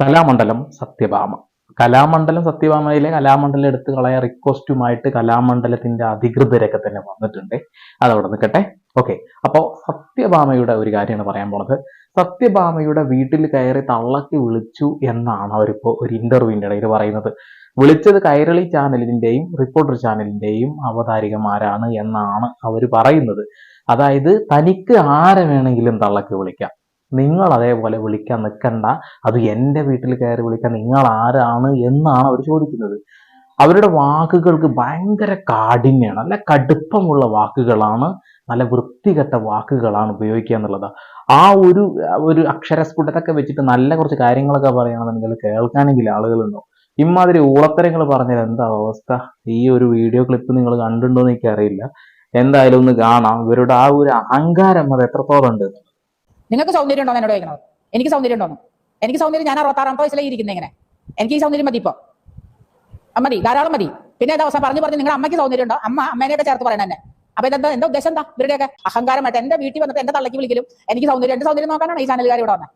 കലാമണ്ഡലം സത്യഭാമ. കലാമണ്ഡലം സത്യഭാമയിലെ കലാമണ്ഡലം എടുത്ത് കളയ റിക്വസ്റ്റുമായിട്ട് കലാമണ്ഡലത്തിന്റെ അധികൃതരൊക്കെ തന്നെ വന്നിട്ടുണ്ട്. അതവിടെ നിൽക്കട്ടെ. ഓക്കെ അപ്പോൾ സത്യഭാമയുടെ ഒരു കാര്യമാണ് പറയാൻ പോണത്. സത്യഭാമയുടെ വീട്ടിൽ കയറി തള്ളക്ക് വിളിച്ചു എന്നാണ് അവരിപ്പോ ഒരു ഇന്റർവ്യൂവിന്റെ ഇടയിൽ പറയുന്നത്. വിളിച്ചത് കൈരളി ചാനലിന്റെയും റിപ്പോർട്ടർ ചാനലിന്റെയും അവതാരികമാരാണ് എന്നാണ് അവർ പറയുന്നത്. അതായത് തനിക്ക് ആരെ വേണമെങ്കിലും തള്ളക്ക് വിളിക്കാം. നിങ്ങൾ അതേപോലെ വിളിക്കാൻ നിൽക്കണ്ട. അത് എന്റെ വീട്ടിൽ കയറി വിളിക്കാൻ നിങ്ങൾ ആരാണ് എന്നാണ് അവർ ചോദിക്കുന്നത്. അവരുടെ വാക്കുകൾക്ക് ഭയങ്കര കാഠിന്യമാണ് നല്ല കടുപ്പമുള്ള വാക്കുകളാണ് നല്ല വൃത്തികെട്ട വാക്കുകളാണ് ഉപയോഗിക്കുക എന്നുള്ളത്. ആ ഒരു ഒരു അക്ഷരസ്ഫുടത്തൊക്കെ വെച്ചിട്ട് നല്ല കുറച്ച് കാര്യങ്ങളൊക്കെ പറയുകയാണെന്നുണ്ടെങ്കിൽ കേൾക്കാനെങ്കിൽ ആളുകളുണ്ടോ ഇമാതിരി ഊളത്തരങ്ങൾ പറഞ്ഞാൽ എന്താ അവസ്ഥ? ഈ ഒരു വീഡിയോ ക്ലിപ്പ് നിങ്ങൾ കണ്ടിട്ടുണ്ടോ എന്ന് എനിക്കറിയില്ല. എന്തായാലും ഒന്ന് കാണാം. ഇവരുടെ ആ ഒരു അഹങ്കാരം അത് എത്രത്തോളം ഉണ്ട്? നിങ്ങൾക്ക് സൗന്ദര്യം ഉണ്ടോ എന്നോട് ചോദിക്കണത്. എനിക്ക് സൗന്ദര്യം ഉണ്ടോ എനിക്ക് സൗന്ദര്യം ഞാൻ അറുപത്താറാമത്തെ വയസ്സിലേ ഇരിക്കുന്നത് ഇങ്ങനെ. എനിക്ക് ഈ സൗന്ദര്യം മതി ഇപ്പൊ ആ, മതി. ധാരാളം മതി. പിന്നെ എന്താ അവസാനം പറഞ്ഞു പറഞ്ഞു നിങ്ങളുടെ അമ്മയ്ക്ക് സൗന്ദര്യം ഉണ്ടോ? അമ്മ അമ്മേനെയൊക്കെ ചേർത്ത് പറയണ തന്നെ അപ്പൊ ഇതെന്താ? എന്താ ഉദ്ദേശം എന്താ? ഇവരുടെയൊക്കെ അഹങ്കാരമായിട്ട് എന്റെ വീട്ടിൽ വന്നിട്ട് എന്റെ തള്ളക്ക് വിളിക്കലും എനിക്ക് സൗന്ദര്യം എന്റെ സൗന്ദര്യം നോക്കാനാണ് ഈ ചാനലുകാർ ഇവിടെ വന്നത്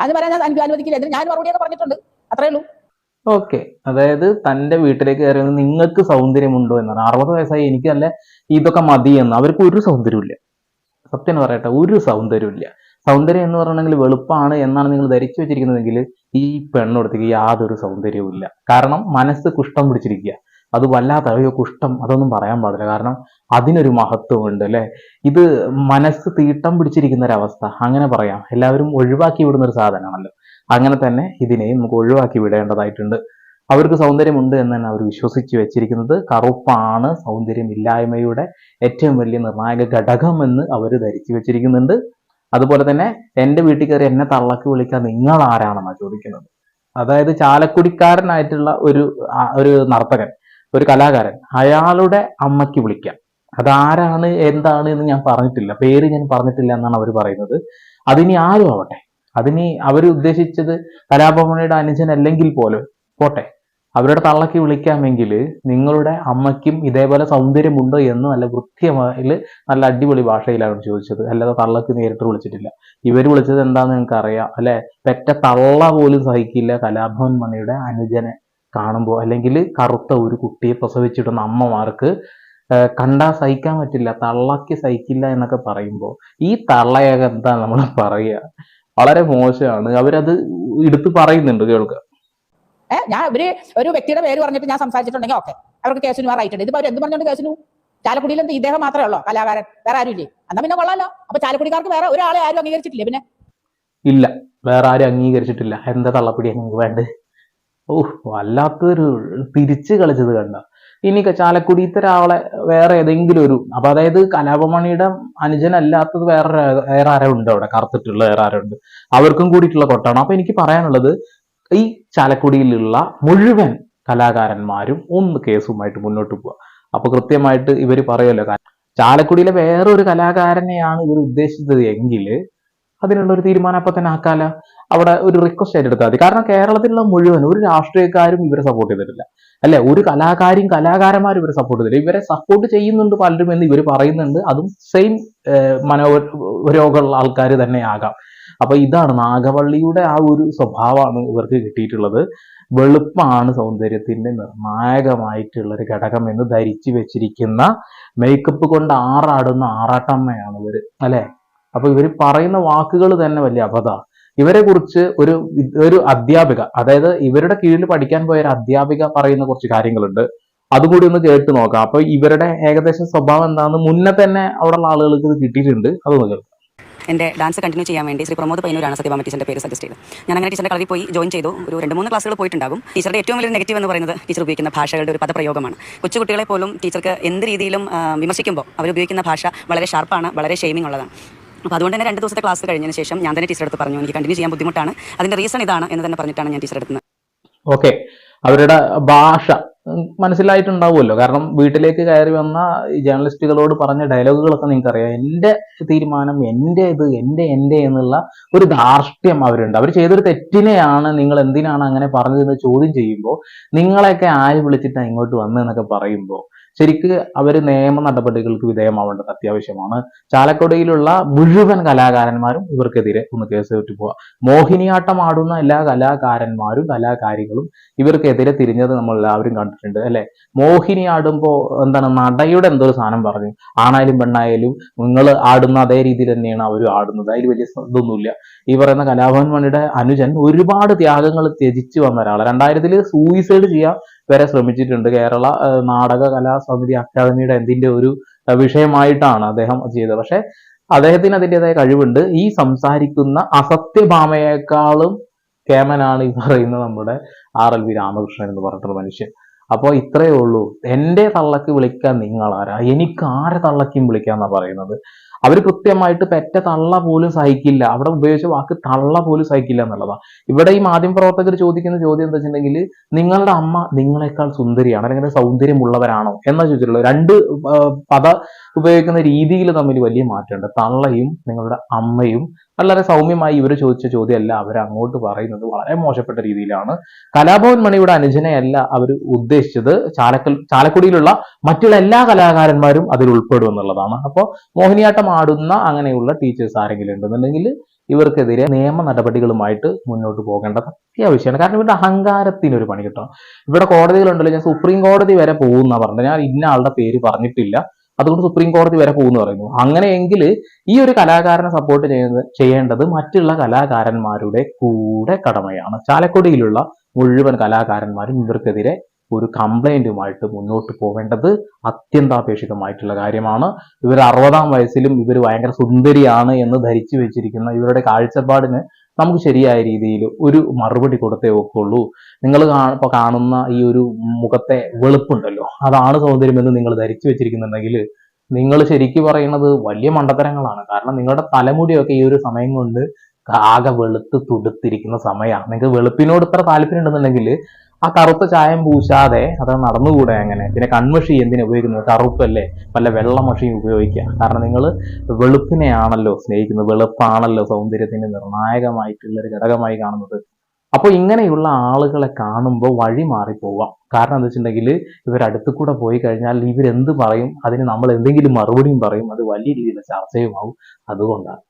അത് പറയാൻ ഞാൻ അനുവദിക്കില്ല. എന്നിട്ട് ഞാൻ മറുപടിയൊക്കെ പറഞ്ഞിട്ടുണ്ട്. അത്രേ ഉള്ളൂ. ഓക്കെ. അതായത് തന്റെ വീട്ടിലേക്ക് കയറി നിങ്ങൾക്ക് സൗന്ദര്യമുണ്ടോ എന്നാണ്. അറുപത് വയസ്സായി എനിക്ക് നല്ല ഇതൊക്കെ മതി എന്ന് അവർക്ക് ഒരു സൗന്ദര്യമില്ല സത്യം പറയട്ടെ ഒരു സൗന്ദര്യമില്ല സൗന്ദര്യം എന്ന് പറഞ്ഞെങ്കിൽ വെളുപ്പാണ് എന്നാണ് നിങ്ങൾ ധരിച്ചു വെച്ചിരിക്കുന്നതെങ്കിൽ ഈ പെണ്ണോടത്തേക്ക് യാതൊരു സൗന്ദര്യവും ഇല്ല. കാരണം മനസ്സ് കുഷ്ഠം പിടിച്ചിരിക്കുക. അത് വല്ലാത്ത അയ്യോ കുഷ്ഠം. അതൊന്നും പറയാൻ പാടില്ല. കാരണം അതിനൊരു മഹത്വമുണ്ട് അല്ലേ? ഇത് മനസ്സ് തീട്ടം പിടിച്ചിരിക്കുന്ന ഒരു അവസ്ഥ അങ്ങനെ പറയാം. എല്ലാവരും ഒഴിവാക്കി വിടുന്ന ഒരു സാധനമാണല്ലോ. അങ്ങനെ തന്നെ ഇതിനെയും നമുക്ക് ഒഴിവാക്കി വിടേണ്ടതായിട്ടുണ്ട്. അവർക്ക് സൗന്ദര്യമുണ്ട് എന്ന് തന്നെ അവർ വിശ്വസിച്ച് വെച്ചിരിക്കുന്നത് കറുപ്പാണ് സൗന്ദര്യമില്ലായ്മയുടെ ഏറ്റവും വലിയ നിർണായക ഘടകമെന്ന് അവർ ധരിച്ചു വെച്ചിരിക്കുന്നുണ്ട്. അതുപോലെ തന്നെ എന്റെ വീട്ടിൽ കയറി എന്നെ തള്ളക്ക് വിളിക്കാൻ നിങ്ങൾ ആരാണെന്നാണ് ചോദിക്കുന്നത്? അതായത് ചാലക്കുടിക്കാരനായിട്ടുള്ള ഒരു ഒരു നർത്തകൻ ഒരു കലാകാരൻ അയാളുടെ അമ്മയ്ക്ക് വിളിക്കാം. അതാരാണ് എന്താണ് എന്ന് ഞാൻ പറഞ്ഞിട്ടില്ല. പേര് ഞാൻ പറഞ്ഞിട്ടില്ല എന്നാണ് അവർ പറയുന്നത്. അതിനി ആരും ആവട്ടെ. അതിനി അവർ ഉദ്ദേശിച്ചത് കലാഭവനിയുടെ അനുജൻ അല്ലെങ്കിൽ പോലും. പോട്ടെ. അവരുടെ തള്ളക്ക് വിളിക്കാമെങ്കിൽ നിങ്ങളുടെ അമ്മയ്ക്കും ഇതേപോലെ സൗന്ദര്യമുണ്ടോ എന്ന് നല്ല വൃത്തിയമായിൽ നല്ല അടിപൊളി ഭാഷയിലാണ് ചോദിച്ചത്. അല്ലാതെ തള്ളക്ക് നേരിട്ട് വിളിച്ചിട്ടില്ല. ഇവർ വിളിച്ചത് എന്താണെന്ന് നിങ്ങൾക്ക് അറിയാം അല്ലെ? പെറ്റ തള്ള പോലും സഹിക്കില്ല കലാഭവൻ മണിയുടെ അനുജനെ കാണുമ്പോൾ അല്ലെങ്കിൽ കറുത്ത ഒരു കുട്ടിയെ പ്രസവിച്ചിടുന്ന അമ്മമാർക്ക് കണ്ടാൽ കണ്ടാ സഹിക്കാൻ പറ്റില്ല. തള്ളക്ക് സഹിക്കില്ല എന്നൊക്കെ പറയുമ്പോൾ ഈ തള്ളയൊക്കെ എന്താ നമ്മൾ പറയുക വളരെ മോശമാണ്. അവരത് എടുത്ത് പറയുന്നുണ്ട് കേൾക്കുക ഏഹ് ഞാൻ ഇവർ ഒരു വ്യക്തിയുടെ പേര് പറഞ്ഞിട്ട് ഞാൻ സംസാരിച്ചിട്ടുണ്ടെങ്കിൽ ഓക്കെ. അവർക്ക് കേസിന് റൈറ്റ് ഉണ്ട്. ഇതിപ്പോ അവർ എന്ത് പറഞ്ഞോണ്ട് കേസിനു ചാലക്കുടിയിൽ ഇദ്ദേഹം മാത്രമേ ഉള്ളൂ? കലാകാരൻ. വേറെ ആരും ഇല്ലേ? എന്നാ പിന്നെ കൊള്ളാലോ. അപ്പൊ ചാലക്കുടിക്കാർക്ക് വേറെ ഒരാളെ ആരും അംഗീകരിച്ചിട്ടില്ലേ പിന്നെ? ഇല്ല. വേറെ ആരും അംഗീകരിച്ചിട്ടില്ല. എന്താ തള്ളപ്പിടിയാ നിങ്ങൾക്ക് വേണ്ടത്? ഓ വല്ലാത്തൊരു തിരിച്ച് കളിച്ചത് കണ്ട. ഇനി ചാലക്കുടിയത്തെ ഒരാളെ വേറെ ഏതെങ്കിലും ഒരു അപ്പൊ അതായത് കലാപമണിയുടെ അനുജനല്ലാത്തത് വേറെ വേറെ ആരോ ഉണ്ട് അവിടെ. കറുത്തിട്ടുള്ള വേറെ ആരോ ഉണ്ട്. അവർക്കും കൂടിയിട്ടുള്ള കൊട്ടാണ്. അപ്പൊ എനിക്ക് പറയാനുള്ളത് ഈ ചാലക്കുടിയിലുള്ള മുഴുവൻ കലാകാരന്മാരും ഒന്ന് കേസുമായിട്ട് മുന്നോട്ട് പോവുക അപ്പൊ കൃത്യമായിട്ട് ഇവർ പറയുമല്ലോ ചാലക്കുടിയിലെ വേറൊരു കലാകാരനെയാണ് ഇവർ ഉദ്ദേശിച്ചത് എങ്കിൽ അതിനുള്ള ഒരു തീരുമാനം അപ്പൊ തന്നെ ആക്കാല. അവിടെ ഒരു റിക്വസ്റ്റ് ആയിട്ട് മതി. കാരണം കേരളത്തിലുള്ള മുഴുവൻ ഒരു രാഷ്ട്രീയക്കാരും ഇവരെ സപ്പോർട്ട് ചെയ്തിട്ടില്ല. അല്ലെ? ഒരു കലാകാരിയും കലാകാരന്മാരും ഇവരെ സപ്പോർട്ട് ചെയ്തില്ല. ഇവരെ സപ്പോർട്ട് ചെയ്യുന്നുണ്ട് പലരും എന്ന് ഇവർ പറയുന്നുണ്ട്. അതും സെയിം മനോരോഗമുള്ള ആൾക്കാർ തന്നെ ആകാം. അപ്പൊ ഇതാണ് നാഗവള്ളിയുടെ ആ ഒരു സ്വഭാവമാണ് ഇവർക്ക് കിട്ടിയിട്ടുള്ളത്. വെളുപ്പാണ് സൗന്ദര്യത്തിന്റെ നിർണായകമായിട്ടുള്ള ഒരു ഘടകം എന്ന് ധരിച്ചു വെച്ചിരിക്കുന്ന മേക്കപ്പ് കൊണ്ട് ആറാടുന്ന ആറാട്ടമ്മയാണ് ഇവർ അല്ലെ? അപ്പൊ ഇവർ പറയുന്ന വാക്കുകൾ തന്നെ വലിയ അബദ്ധ. ഇവരെ കുറിച്ച് ഒരു ഒരു അധ്യാപിക അതായത് ഇവരുടെ കീഴിൽ പഠിക്കാൻ പോയ ഒരു അധ്യാപിക പറയുന്ന കുറച്ച് കാര്യങ്ങളുണ്ട്. അതുകൂടി ഒന്ന് കേട്ട് നോക്കാം. അപ്പൊ ഇവരുടെ ഏകദേശം സ്വഭാവം എന്താണെന്ന് മുന്നേ തന്നെ അവിടെയുള്ള ആളുകൾക്ക് ഇത് കിട്ടിയിട്ടുണ്ട്. അത് കേൾക്കാം. എന്റെ ഡാൻസ് കണ്ടിന്യൂ ചെയ്യാൻ വേണ്ടി ശ്രീ പ്രമോദ് പയ്യന്നൂരാണ് സത്യഭാമ ടീച്ചറിന്റെ പേര് സജസ്റ്റ് ചെയ്ത് ഞാൻ അങ്ങനെ ടീച്ചറിന്റെ കളറിൽ പോയി ജോയിൻ ചെയ്തു. ഒരു രണ്ട് മൂന്ന് ക്ലാസ്സുകൾ പോയിട്ടുണ്ടാകും. ടീച്ചറുടെ ഏറ്റവും വലിയ നെഗറ്റീവ് എന്ന് പറയുന്നത് ടീച്ചർ ഉപയോഗിക്കുന്ന ഭാഷകളുടെ ഒരു പദപ്രയോഗമാണ്. കൊച്ചുകുട്ടികളെ പോലും ടീച്ചർക്ക് എന്ത് രീതിയിലും വിമർശിക്കുമ്പോൾ അവർ ഉപയോഗിക്കുന്ന ഭാഷ വളരെ ഷാർപ്പാണ് വളരെ ഷെയിമിങ് ഉള്ളതാണ്. അപ്പോൾ അതുകൊണ്ട് തന്നെ രണ്ട് ദിവസത്തെ ക്ലാസ് കഴിഞ്ഞതിന് ശേഷം ഞാൻ തന്നെ ടീച്ചറെടുത്ത് പറഞ്ഞു എനിക്ക് കണ്ടിന്യൂ ചെയ്യാൻ ബുദ്ധിമുട്ടാണ്. അതിന്റെ റീസൺ ഇതാണ് എന്ന് തന്നെ പറഞ്ഞിട്ടാണ് ഞാൻ ടീച്ചറെ അടുത്ത് ഓക്കെ അവരുടെ ഭാഷ മനസ്സിലായിട്ടുണ്ടാവുമല്ലോ. കാരണം വീട്ടിലേക്ക് കയറി വന്ന ജേർണലിസ്റ്റുകളോട് പറഞ്ഞ ഡയലോഗുകളൊക്കെ നിങ്ങൾക്കറിയാം. എന്റെ തീരുമാനം എന്റെ ഇത് എന്റെ എന്റെ എന്നുള്ള ഒരു ധാർഷ്ട്യം അവരുണ്ട്. അവർ ചെയ്തൊരു തെറ്റിനെയാണ് നിങ്ങൾ എന്തിനാണ് അങ്ങനെ പറഞ്ഞതെന്ന് ചോദ്യം ചെയ്യുമ്പോൾ നിങ്ങളെയൊക്കെ ആര് വിളിച്ചിട്ടാണ് ഇങ്ങോട്ട് വന്നതെന്നൊക്കെ പറയുമ്പോൾ ശരിക്ക് അവർ നിയമ നടപടികൾക്ക് വിധേയമാവേണ്ടത് അത്യാവശ്യമാണ്. ചാലക്കുടിയിലുള്ള മുഴുവൻ കലാകാരന്മാരും ഇവർക്കെതിരെ ഒന്ന് കേസ് വിട്ടു പോവുക മോഹിനിയാട്ടം ആടുന്ന എല്ലാ കലാകാരന്മാരും കലാകാരികളും ഇവർക്കെതിരെ തിരിഞ്ഞത് നമ്മൾ എല്ലാവരും കണ്ടിട്ടുണ്ട് അല്ലെ? മോഹിനിയാടുമ്പോൾ എന്താണ് നടയുടെ എന്തൊരു സാധനം പറഞ്ഞു? ആണായാലും പെണ്ണായാലും നിങ്ങൾ ആടുന്ന അതേ രീതിയിൽ തന്നെയാണ് അവർ ആടുന്നത്. അതിൽ വലിയ ഇതൊന്നുമില്ല. ഈ പറയുന്ന കലാഭവൻ മണിയുടെ അനുജൻ ഒരുപാട് ത്യാഗങ്ങൾ ത്യജിച്ചു വന്ന ഒരാളാണ് രണ്ടായിരത്തിൽ സൂയിസൈഡ് ചെയ്യാൻ വരെ ശ്രമിച്ചിട്ടുണ്ട്. കേരള നാടക കലാ സമിതി അക്കാദമിയുടെ എന്തിന്റെ ഒരു വിഷയമായിട്ടാണ് അദ്ദേഹം ചെയ്തത്. പക്ഷെ അദ്ദേഹത്തിന് അതിന്റെതായ കഴിവുണ്ട്. ഈ സംസാരിക്കുന്ന അസത്യഭാമയേക്കാളും കേമനാണ് ഈ പറയുന്ന നമ്മുടെ ആർ എൽ വി രാമകൃഷ്ണൻ എന്ന് പറഞ്ഞിട്ടുള്ള മനുഷ്യൻ. അപ്പോൾ ഇത്രയേ ഉള്ളൂ. എന്റെ തള്ളക്ക് വിളിക്കാൻ നിങ്ങളാരാ? എനിക്ക് ആരെ തള്ളക്കും വിളിക്കാന്നാ പറയുന്നത്? അവർ കൃത്യമായിട്ട് പെറ്റ തള്ള പോലും സഹിക്കില്ല. അവിടെ ഉപയോഗിച്ച വാക്ക് തള്ള പോലും സഹിക്കില്ല എന്നുള്ളതാണ് ഇവിടെ ഈ മാധ്യമ പ്രവർത്തകർ ചോദിക്കുന്ന ചോദ്യം എന്താ വെച്ചിട്ടുണ്ടെങ്കിൽ നിങ്ങളുടെ അമ്മ നിങ്ങളെക്കാൾ സുന്ദരിയാണ് അല്ലെങ്കിൽ സൗന്ദര്യമുള്ളവരാണോ എന്നാ ചോദിച്ചിട്ടുള്ളത്. രണ്ട് പദ ഉപയോഗിക്കുന്ന രീതിയിൽ തമ്മിൽ വലിയ മാറ്റമുണ്ട്. തള്ളയും നിങ്ങളുടെ അമ്മയും വളരെ സൗമ്യമായി ഇവർ ചോദിച്ച ചോദ്യമല്ല അവർ അങ്ങോട്ട് പറയുന്നത് വളരെ മോശപ്പെട്ട രീതിയിലാണ്. കലാഭവൻ മണിയുടെ അനുജനെയല്ല അവർ ഉദ്ദേശിച്ചത്. ചാലക്കൽ ചാലക്കുടിയിലുള്ള മറ്റുള്ള എല്ലാ കലാകാരന്മാരും അതിൽ ഉൾപ്പെടും എന്നുള്ളതാണ്. അപ്പോൾ മോഹിനിയാട്ടം ആടുന്ന അങ്ങനെയുള്ള ടീച്ചേഴ്സ് ആരെങ്കിലും ഉണ്ടെന്നുണ്ടെങ്കിൽ ഇവർക്കെതിരെ നിയമ നടപടികളുമായിട്ട് മുന്നോട്ട് പോകേണ്ടത് അത്യാവശ്യമാണ്. കാരണം ഇവരുടെ അഹങ്കാരത്തിനൊരു പണി കിട്ടണം. ഇവിടെ കോടതികളുണ്ടല്ലോ ഞാൻ സുപ്രീം കോടതി വരെ പോകുന്ന പറഞ്ഞത്. ഞാൻ ഇന്ന ആളുടെ പേര് പറഞ്ഞിട്ടില്ല. അതുകൊണ്ട് സുപ്രീം കോടതി വരെ പോകുന്നു പറയുന്നു. അങ്ങനെയെങ്കിൽ ഈ ഒരു കലാകാരനെ സപ്പോർട്ട് ചെയ്യുന്നത് ചെയ്യേണ്ടത് മറ്റുള്ള കലാകാരന്മാരുടെ കൂടെ കടമയാണ്. ചാലക്കുടിയിലുള്ള മുഴുവൻ കലാകാരന്മാരും ഇവർക്കെതിരെ ഒരു കംപ്ലൈന്റുമായിട്ട് മുന്നോട്ട് പോവേണ്ടത് അത്യന്താപേക്ഷിതമായിട്ടുള്ള കാര്യമാണ്. ഇവർ അറുപതാം വയസ്സിലും ഇവർ ഭയങ്കര സുന്ദരിയാണ് എന്ന് ധരിച്ചു വെച്ചിരിക്കുന്ന ഇവരുടെ കാഴ്ചപ്പാടിന് നമുക്ക് ശരിയായ രീതിയിൽ ഒരു മറുപടി കൊടുത്തേ ഒക്കുള്ളൂ. നിങ്ങൾ ഇപ്പോൾ കാണുന്ന ഈ ഒരു മുഖത്തെ വെളുപ്പുണ്ടല്ലോ അതാണ് സൗന്ദര്യമെന്ന് നിങ്ങൾ ധരിച്ചു വെച്ചിരിക്കുന്നുണ്ടെങ്കിൽ നിങ്ങൾ ശരിക്കും പറയുന്നത് വലിയ മണ്ടത്തരങ്ങളാണ്. കാരണം നിങ്ങളുടെ തലമുടിയൊക്കെ ഈ ഒരു സമയം കൊണ്ട് ആകെ വെളുത്ത് തുടുത്തിരിക്കുന്ന സമയമാണ് നിങ്ങൾക്ക് വെളുപ്പിനോട് ഇത്ര താല്പര്യം ഉണ്ടെന്നുണ്ടെങ്കിൽ ആ കറുത്ത ചായം പൂശാതെ അത് നടന്നുകൂടെ അങ്ങനെ? പിന്നെ കൺമഷി എന്തിനാ ഉപയോഗിക്കുന്നത്? കറുപ്പല്ലേ? വല്ല വെള്ള മഷിയും ഉപയോഗിക്കുക. കാരണം നിങ്ങൾ വെളുപ്പിനെയാണല്ലോ സ്നേഹിക്കുന്നത്. വെളുപ്പാണല്ലോ സൗന്ദര്യത്തിന് നിർണായകമായിട്ടുള്ള ഒരു ഘടകമായി കാണുന്നത്. അപ്പോൾ ഇങ്ങനെയുള്ള ആളുകളെ കാണുമ്പോൾ വഴി മാറി മാറിപ്പോവാം കാരണം എന്താ വെച്ചിട്ടുണ്ടെങ്കിൽ ഇവരടുത്ത് കൂടെ പോയി കഴിഞ്ഞാൽ ഇവരെന്ത് പറയും? അതിന് നമ്മൾ എന്തെങ്കിലും മറുപടിയും പറയും. അത് വലിയ രീതിയിലുള്ള ചർച്ചയുമാവും. അതുകൊണ്ടാണ്.